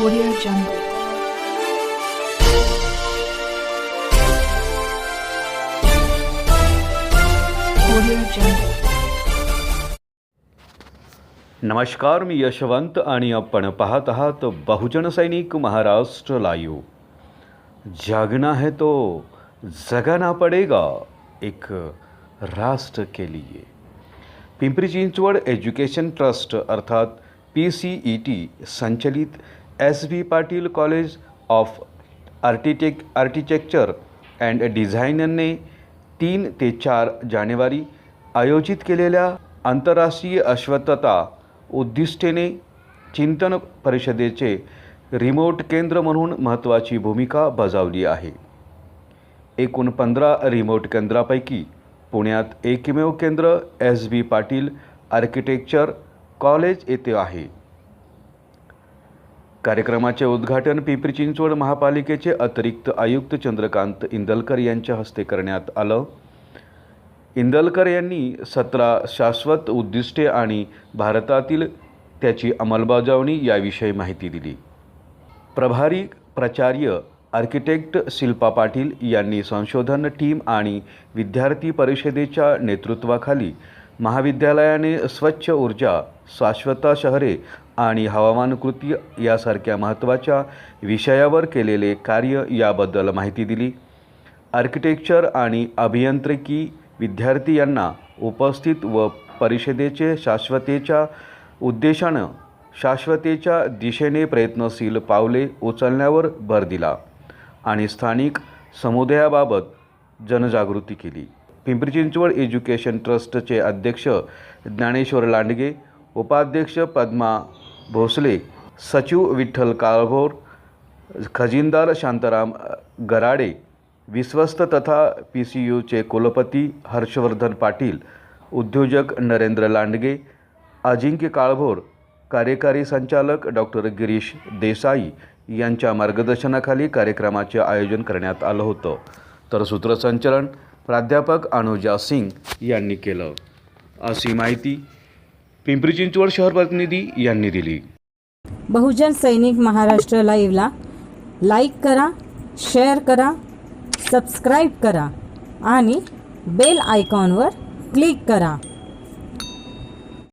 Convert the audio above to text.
Audio Jungle. नमस्कार मी यशवंत आणि आपण पाहत आहात बहुजन सैनिक महाराष्ट्र लाईव्ह. जागना है तो जगाना पडेगा एक राष्ट्र के लिए. पिंपरी चिंचवड एज्युकेशन ट्रस्ट अर्थात पी सी ई टी संचलित S V Patil college of आर्टिटेक architecture and डिझायनने तीन ते चार जानेवारी आयोजित केलेल्या आंतरराष्ट्रीय अश्वत्थता उद्दिष्टेने चिंतन परिषदेचे रिमोट केंद्र म्हणून महत्त्वाची भूमिका बजावली आहे. एकूण पंधरा रिमोट केंद्रापैकी पुण्यात एकमेव केंद्र S B Patil architecture college येथे आहे. कार्यक्रमाचे उद्घाटन पिंपरी चिंचवड महापालिकेचे अतिरिक्त आयुक्त चंद्रकांत इंदलकर यांच्या हस्ते करण्यात आलं. इंदलकर यांनी सतरा शाश्वत उद्दिष्टे आणि भारतातील त्याची अंमलबजावणी याविषयी माहिती दिली. प्रभारी प्राचार्य आर्किटेक्ट शिल्पा पाटील यांनी संशोधन टीम आणि विद्यार्थी परिषदेच्या नेतृत्वाखाली महाविद्यालयाने स्वच्छ ऊर्जा शाश्वता शहरे आणि हवामान कृती यासारख्या महत्त्वाच्या विषयावर केलेले कार्य याबद्दल माहिती दिली. आर्किटेक्चर आणि अभियांत्रिकी विद्यार्थी यांना उपस्थित व परिषदेचे शाश्वतेच्या उद्देशानं शाश्वतेच्या दिशेने प्रयत्नशील पावले उचलण्यावर भर दिला आणि स्थानिक समुदायाबाबत जनजागृती केली. पिंपरी चिंचवड एज्युकेशन ट्रस्टचे अध्यक्ष ज्ञानेश्वर लांडगे उपाध्यक्ष पद्मा भोसले सचिव विठ्ठल काळभोर खजिनदार शांताराम गराडे विश्वस्त तथा पी सी यूचे कुलपती हर्षवर्धन पाटील उद्योजक नरेंद्र लांडगे अजिंक्य काळभोर कार्यकारी संचालक डॉक्टर गिरीश देसाई यांच्या मार्गदर्शनाखाली कार्यक्रमाचे आयोजन करण्यात आलं होतं. तर सूत्रसंचलन प्राध्यापक अनुजा सिंग यांनी केलं. अशी माहिती पिंपरी चिंचवड शहर प्रतिनिधी यांनी दिली. बहुजन सैनिक महाराष्ट्र लाईव्हला लाईक करा शेअर करा सबस्क्राईब करा आणि बेल आयकॉनवर क्लिक करा.